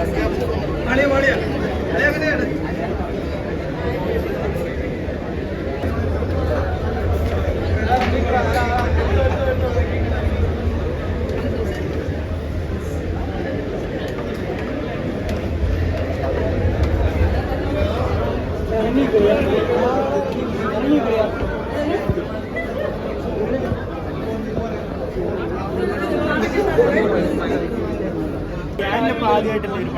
കളിയാണ് കളിയാണ് ഒരു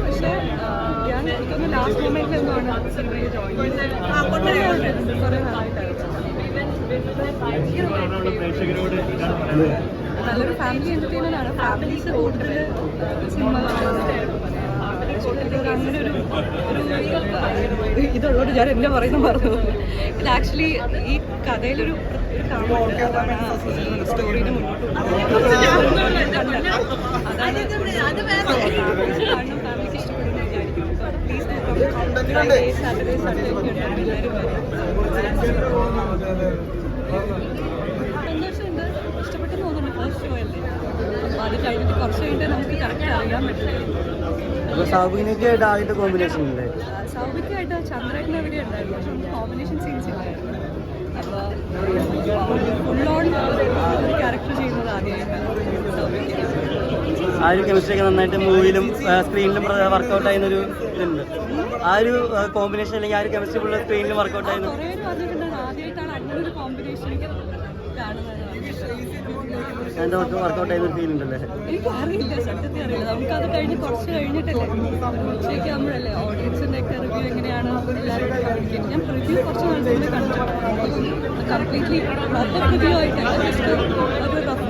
പക്ഷേ ഞാൻ ലാസ്റ്റ് നല്ലൊരു ഫാമിലി എന്റർടൈൻമെന്റ് ആണ്. ഫാമിലീസ് കൂടുതൽ സിനിമ അങ്ങനെ ഒരു ഇതുള്ളതുകൊണ്ട് ഞാൻ എന്നെ പറയുന്ന ഇത് ആക്ച്വലി ഈ കഥയിലൊരു സ്റ്റോറിന് മുന്നോട്ട് അതാണ് ഫാമിലിക്ക് ഇഷ്ടപ്പെടുന്ന സാറ്റർഡേ സൺഡേ സന്തോഷമുണ്ട് തോന്നുന്നു. ഫസ്റ്റ് ഷോ അല്ലേ? കഴിഞ്ഞിട്ട് കുറച്ച് കഴിഞ്ഞിട്ട് നമുക്ക് കറക്റ്റ് അറിയാൻ പറ്റില്ല. ആദ്യത്തെ കോമ്പിനേഷൻ ഉണ്ട് സൗഭിക്കായിട്ട് ചന്ദ്രേട്ടൻ എവിടെ ഉണ്ടായിരുന്നു. പക്ഷെ കോമ്പിനേഷൻ സീൻസ് ഇല്ലായിരുന്നു അപ്പോൾ ഫുൾ ഓൺ ഒരു ക്യാരക്ടർ ചെയ്യുന്നത് ആദ്യമായിട്ടാണ്. സൗഭിക്ക് ആ ഒരു കെമിസ്ട്രി ഒക്കെ നന്നായിട്ട് മൂവിയിലും സ്ക്രീനിലും വർക്കൗട്ട് ആയിരുന്നൊരു ഇതുണ്ട്. ആ ഒരു കോമ്പിനേഷൻ അല്ലെങ്കിൽ ആ ഒരു കെമിസ്ട്രി ഫുള്ള് സ്ക്രീനിലും വർക്കൗട്ട് ആയിരുന്നു. കുറേ വർക്ക് നമുക്ക് വർക്കൗട്ട് ആയിരുന്ന ഫീൽ ഉണ്ടല്ലേ? എനിക്ക് അറിയില്ല സത്യത്തിൽ അറിയില്ല. നമുക്കത് കഴിഞ്ഞ് കുറച്ച് കഴിഞ്ഞിട്ടല്ലേ? ഉച്ചയ്ക്ക് ആകുമ്പോഴല്ലേ ഓഡിയൻസിന്റെ ഒക്കെ റിവ്യൂ എങ്ങനെയാണ്? ഞാൻ റിവ്യൂ കുറച്ച് നാളുകളിൽ കണ്ടിട്ടുണ്ട്. കംപ്ലീറ്റ്ലി പ്രോപ്പർ റിവ്യൂ ആയിട്ടല്ല. ജസ്റ്റ് ഒരു റഫ്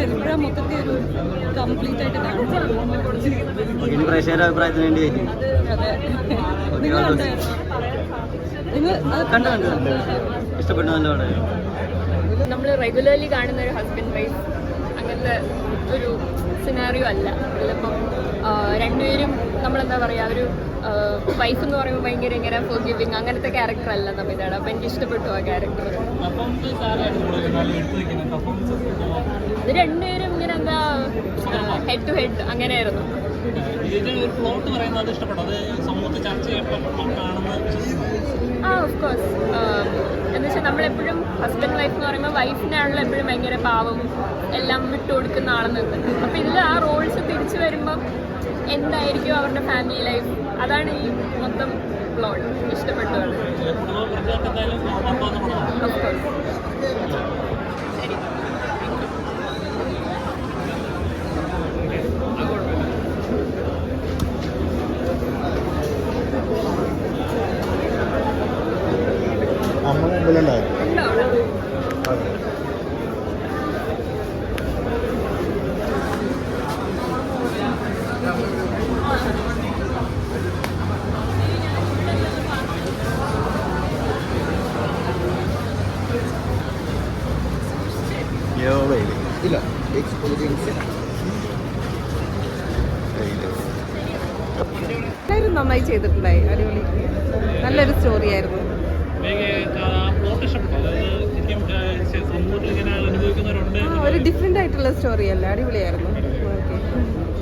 ആയിട്ട് മൊത്തത്തിൽ ഒരു കംപ്ലീറ്റ് ആയിട്ട് കാണുന്നത് ഇനി പ്രേക്ഷകരുടെ അഭിപ്രായത്തിന് വേണ്ടി നിങ്ങൾ കണ്ടു? കണ്ടു ഇഷ്ടപ്പെട്ടു നല്ല പടം. നമ്മൾ റെഗുലർലി കാണുന്ന ഒരു ഹസ്ബൻഡ് വൈഫ് അങ്ങനത്തെ ഒരു സിനാറിയോ അല്ല. ഇതിലിപ്പം രണ്ടുപേരും നമ്മളെന്താ പറയുക ഒരു വൈഫ് എന്ന് പറയുമ്പോൾ ഭയങ്കര ഇങ്ങനെ ഫോർഗിവിങ് അങ്ങനത്തെ ക്യാരക്ടർ അല്ല നമ്മിതാണ് അപ്പം എനിക്ക് ഇഷ്ടപ്പെട്ടു ആ ക്യാരക്ടർ രണ്ടുപേരും ഇങ്ങനെ എന്താ ഹെഡ് ടു ഹെഡ് അങ്ങനെയായിരുന്നു. ആ ഓഫ് എന്ന് വെച്ചാൽ നമ്മളെപ്പോഴും ഹസ്ബൻഡ് വൈഫ് എന്ന് പറയുമ്പോൾ വൈഫിനെ വൈഫിനാണല്ലോ എപ്പോഴും ഭയങ്കര പാവം എല്ലാം വിട്ടു കൊടുക്കുന്ന ആളെന്ന്. അപ്പോൾ ഇതിൽ ആ റോൾസ് തിരിച്ചു വരുമ്പം എന്തായിരിക്കും അവരുടെ ഫാമിലി ലൈഫ് അതാണ് ഈ മൊത്തം പ്ലോട്ട് ഇഷ്ടപ്പെട്ടത്. ഇല്ല എല്ലാവരും നന്നായി ചെയ്തിട്ടുണ്ടായി അടിപൊളി. നല്ലൊരു സ്റ്റോറി ആയിരുന്നു. ഒരു ഡിഫറെന്റ് ആയിട്ടുള്ള സ്റ്റോറി അല്ല അടിപൊളിയായിരുന്നു.